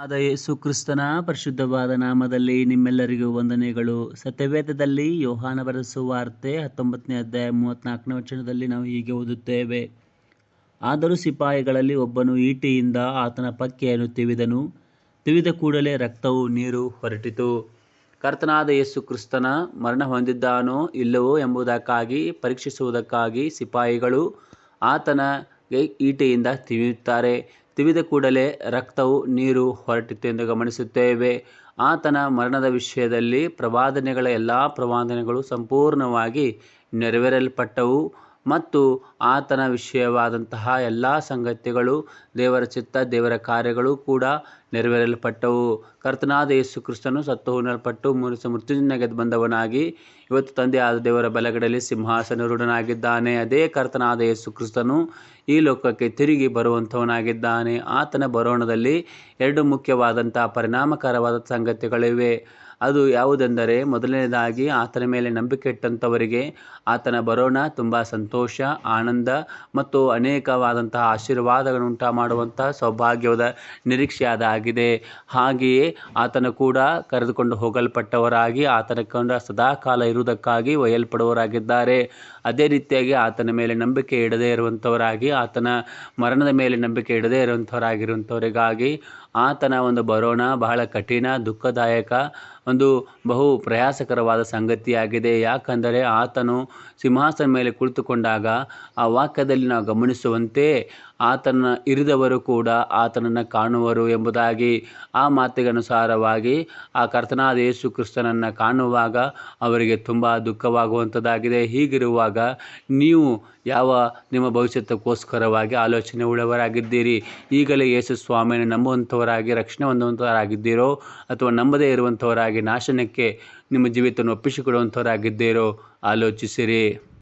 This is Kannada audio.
ಆದ ಯೇಸು ಕ್ರಿಸ್ತನ ಪರಿಶುದ್ಧವಾದ ನಾಮದಲ್ಲಿ ನಿಮ್ಮೆಲ್ಲರಿಗೂ ವಂದನೆಗಳು. ಸತ್ಯವೇದದಲ್ಲಿ ಯೋಹಾನ ಬರೆಸುವಾರ್ತೆ ಹತ್ತೊಂಬತ್ತನೇ ಅಧ್ಯಾಯ ಮೂವತ್ನಾಲ್ಕನೇ ವಚನದಲ್ಲಿ ನಾವು ಹೀಗೆ ಓದುತ್ತೇವೆ. ಆದರೂ ಸಿಪಾಯಿಗಳಲ್ಲಿ ಒಬ್ಬನು ಈಟಿಯಿಂದ ಆತನ ಪಕ್ಕೆಯನ್ನು ತಿವಿದನು. ತಿವಿದ ಕೂಡಲೇ ರಕ್ತವು ನೀರು ಹೊರಟಿತು. ಕರ್ತನಾದ ಯೇಸು ಕ್ರಿಸ್ತನ ಮರಣ ಹೊಂದಿದ್ದಾನೋ ಇಲ್ಲವೋ ಎಂಬುದಕ್ಕಾಗಿ, ಪರೀಕ್ಷಿಸುವುದಕ್ಕಾಗಿ ಸಿಪಾಯಿಗಳು ಆತನ ಈಟೆಯಿಂದ ತಿವಿಯುತ್ತಾರೆ. ತಿವಿದ ಕೂಡಲೇ ರಕ್ತವು ನೀರು ಹೊರಟಿತ್ತು ಎಂದು ಗಮನಿಸುತ್ತೇವೆ. ಆತನ ಮರಣದ ವಿಷಯದಲ್ಲಿ ಪ್ರವಾದನೆಗಳ ಎಲ್ಲ ಪ್ರವಾದನೆಗಳು ಸಂಪೂರ್ಣವಾಗಿ ನೆರವೇರಲ್ಪಟ್ಟವು ಮತ್ತು ಆತನ ವಿಷಯವಾದಂತಹ ಎಲ್ಲ ಸಂಗತಿಗಳು ದೇವರ ಚಿತ್ತ, ದೇವರ ಕಾರ್ಯಗಳು ಕೂಡ ನೆರವೇರಲ್ಪಟ್ಟವು. ಕರ್ತನಾದ ಯೇಸು ಕ್ರಿಸ್ತನು ಸತ್ತು ಹುಣಲ್ಪಟ್ಟು ಮೂರಿಸ ಮೃತ್ಯುಂಜಯ ಗೆದ್ದು ಬಂದವನಾಗಿ ಇವತ್ತು ತಂದೆ ಆದ ದೇವರ ಬಲಗಡೆಯಲ್ಲಿ ಸಿಂಹಾಸನರೂಢನಾಗಿದ್ದಾನೆ. ಅದೇ ಕರ್ತನಾದ ಯೇಸು ಕ್ರಿಸ್ತನು ಈ ಲೋಕಕ್ಕೆ ತಿರುಗಿ ಬರುವಂಥವನಾಗಿದ್ದಾನೆ. ಆತನ ಬರೋಣದಲ್ಲಿ ಎರಡು ಮುಖ್ಯವಾದಂಥ ಪರಿಣಾಮಕಾರವಾದ ಸಂಗತಿಗಳಿವೆ. ಅದು ಯಾವುದೆಂದರೆ ಮೊದಲನೇದಾಗಿ ಆತನ ಮೇಲೆ ನಂಬಿಕೆ ಇಟ್ಟಂಥವರಿಗೆ ಆತನ ಬರೋಣ ತುಂಬ ಸಂತೋಷ, ಆನಂದ ಮತ್ತು ಅನೇಕವಾದಂತಹ ಆಶೀರ್ವಾದಗಳನ್ನು ಉಂಟು ಮಾಡುವಂತಹ ಸೌಭಾಗ್ಯದ ನಿರೀಕ್ಷೆಯಾದ ಆಗಿದೆ. ಹಾಗೆಯೇ ಆತನ ಕೂಡ ಕರೆದುಕೊಂಡು ಹೋಗಲ್ಪಟ್ಟವರಾಗಿ, ಆತನ ಕಂಡ ಸದಾಕಾಲ ಇರುವುದಕ್ಕಾಗಿ ಒಯ್ಯಲ್ಪಡುವವರಾಗಿದ್ದಾರೆ. ಅದೇ ರೀತಿಯಾಗಿ ಆತನ ಮೇಲೆ ನಂಬಿಕೆ ಇಡದೇ ಇರುವಂಥವರಾಗಿ ಆತನ ಮರಣದ ಮೇಲೆ ನಂಬಿಕೆ ಇಡದೇ ಇರುವಂಥವರಾಗಿರುವಂಥವರಿಗಾಗಿ ಆತನ ಒಂದು ಬರೋಣ, ಬಹಳ ಕಠಿಣ, ದುಃಖದಾಯಕ, ಒಂದು ಬಹು ಪ್ರಯಾಸಕರವಾದ ಸಂಗತಿಯಾಗಿದೆ. ಯಾಕಂದರೆ ಆತನು ಸಿಂಹಾಸನ ಮೇಲೆ ಕುಳಿತುಕೊಂಡಾಗ ಆ ವಾಕ್ಯದಲ್ಲಿ ನಾವು ಗಮನಿಸುವಂತೆ ಆತನ ಇರಿದವರು ಕೂಡ ಆತನನ್ನು ಕಾಣುವರು ಎಂಬುದಾಗಿ ಆ ಮಾತಿಗೆ ಅನುಸಾರವಾಗಿ ಆ ಕರ್ತನಾದ ಯೇಸು ಕ್ರಿಸ್ತನನ್ನು ಕಾಣುವಾಗ ಅವರಿಗೆ ತುಂಬ ದುಃಖವಾಗುವಂಥದ್ದಾಗಿದೆ ಹೀಗಿರುವಾಗ ನೀವು ಯಾವ ನಿಮ್ಮ ಭವಿಷ್ಯತ್ತಕ್ಕೋಸ್ಕರವಾಗಿ ಆಲೋಚನೆ ಉಳ್ಳವರಾಗಿದ್ದೀರಿ? ಈಗಲೇ ಯೇಸು ಸ್ವಾಮಿಯನ್ನು ನಂಬುವಂಥವರಾಗಿ, ರಕ್ಷಣೆ ಹೊಂದುವಂಥವರಾಗಿದ್ದೀರೋ? ಅಥವಾ ನಂಬದೇ ಇರುವಂಥವರಾಗಿ ನಾಶನಕ್ಕೆ ನಿಮ್ಮ ಜೀವಿತವನ್ನು ಒಪ್ಪಿಸಿಕೊಡುವಂಥವರಾಗಿದ್ದೀರೋ? ಆಲೋಚಿಸಿರಿ.